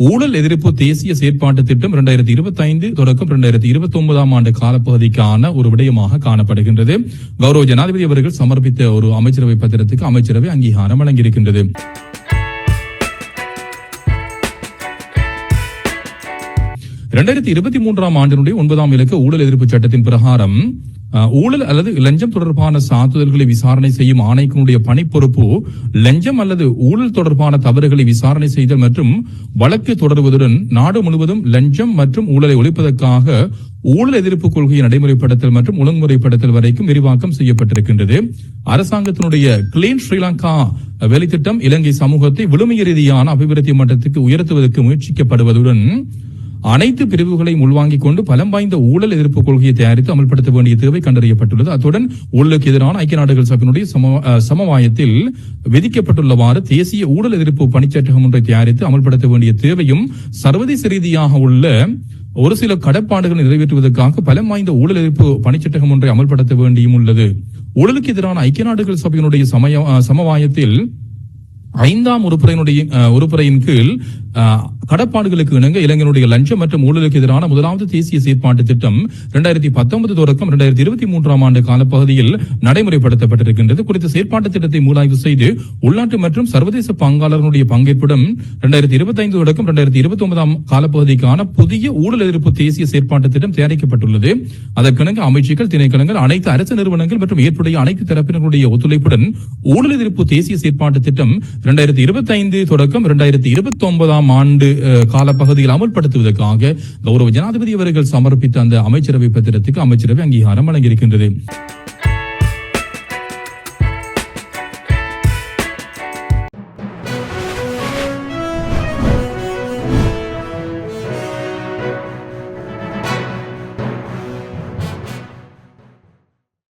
ஊழல் எதிர்ப்பு தேசிய செயற்பாட்டு திட்டம் இரண்டாயிரத்தி இருபத்தி ஐந்து தொடக்கம் இரண்டாயிரத்தி இருபத்தி ஒன்பதாம் ஆண்டு காலப்பகுதிக்கான ஒரு விடயமாக காணப்படுகின்றது. கௌரவ ஜனாதிபதி அவர்கள் சமர்ப்பித்த ஒரு அமைச்சரவை பத்திரத்துக்கு அமைச்சரவை அங்கீகாரம் வழங்கியிருக்கின்றது. இரண்டாயிரத்தி இருபத்தி மூன்றாம் ஆண்டினுடைய ஒன்பதாம் இலக்க ஊழல் எதிர்ப்பு சட்டத்தின் பிரகாரம் ஊழல் அல்லது லஞ்சம் தொடர்பான சாத்துதல்களை விசாரணை செய்யும் ஆணைக்குனுடைய பணி பொறுப்பு லஞ்சம் அல்லது ஊழல் தொடர்பான தவறுகளை விசாரணை செய்தல் மற்றும் வழக்கு தொடர்வதுடன் நாடு முழுவதும் லஞ்சம் மற்றும் ஊழலை ஒழிப்பதற்காக ஊழல் எதிர்ப்பு கொள்கையை நடைமுறைப்படுத்தல் மற்றும் ஒழுங்குமுறைப்படுத்தல் வரைக்கும் விரிவாக்கம் செய்யப்பட்டிருக்கின்றது. அரசாங்கத்தினுடைய கிளீன் ஸ்ரீலங்கா வேலைத்திட்டம் இலங்கை சமூகத்தை விழுமைய ரீதியான அபிவிருத்தி மட்டத்துக்கு உயர்த்துவதற்கு முயற்சிக்கப்படுவதுடன் அனைத்து பிரிவுகளையும் உள்வாங்கிக் கொண்டு பலம் வாய்ந்த ஊழல் எதிர்ப்பு கொள்கையை தயாரித்து அமல்படுத்த வேண்டிய தேவை கண்டறியப்பட்டுள்ளது. அத்துடன் ஊழலுக்கு எதிரான ஐக்கிய நாடுகள் சபையினுடைய சம- சமவாயத்தில் விதிக்கப்பட்டுள்ளவாறு தேசிய ஊழல் எதிர்ப்பு பணிச்சட்டகம் ஒன்றை தயாரித்து அமல்படுத்த வேண்டிய தேவையும் சர்வதேச ரீதியாக உள்ள ஒரு சில கடப்பாடுகளை நிறைவேற்றுவதற்காக பலம் வாய்ந்த ஊழல் எதிர்ப்பு பணிச்சட்டகம் ஒன்றை அமல்படுத்த வேண்டியும் உள்ளது. ஊழலுக்கு எதிரான ஐக்கிய நாடுகள் சபையினுடைய சமய அஹ், சமவாயத்தில் ஐந்தாம் உறுப்புறையினுடைய அஹ், உறுப்புறையின் கீழ் கடப்பாடுகளுக்கு இணங்க இளைஞருடைய லஞ்சம் மற்றும் ஊழலுக்கு எதிரான முதலாவது தேசிய செயற்பாட்டு திட்டம் இரண்டாயிரத்தி பத்தொன்பது தொடக்கம் இரண்டாயிரத்தி இருபத்தி மூன்றாம் ஆண்டு காலப்பகுதியில் நடைமுறைப்படுத்தப்பட்டிருக்கின்றது. குறித்த செயற்பாட்டு திட்டத்தை மூலாய்வு செய்து உள்நாட்டு மற்றும் சர்வதேச பங்காளர்களுடைய பங்கேற்புடன் இரண்டாயிரத்தி இருபத்தி ஐந்து தொடக்கம் இரண்டாயிரத்தி இருபத்தி ஒன்பதாம் காலப்பகுதிக்கான புதிய ஊழல் எதிர்ப்பு தேசிய செயற்பாட்டு திட்டம் தயாரிக்கப்பட்டுள்ளது. அதற்கிணங்க அமைச்சுகள் திணைக்களங்கள் அனைத்து அரசு நிறுவனங்கள் மற்றும் ஏற்புடைய அனைத்து தரப்பினருடைய ஒத்துழைப்புடன் ஊழல் எதிர்ப்பு தேசிய செயற்பாட்டு திட்டம் இரண்டாயிரத்தி இருபத்தி ஐந்து தொடக்கம் இரண்டாயிரத்தி இருபத்தி ஒன்பதாம் ஆண்டு காலப்பகுதியில் அமல்படுத்துவதற்காக கௌரவ ஜனாதிபதி அவர்கள் சமர்ப்பித்த அந்த அமைச்சரவை பத்திரத்துக்கு அமைச்சரவை அங்கீகாரம் வழங்கியிருக்கின்றது.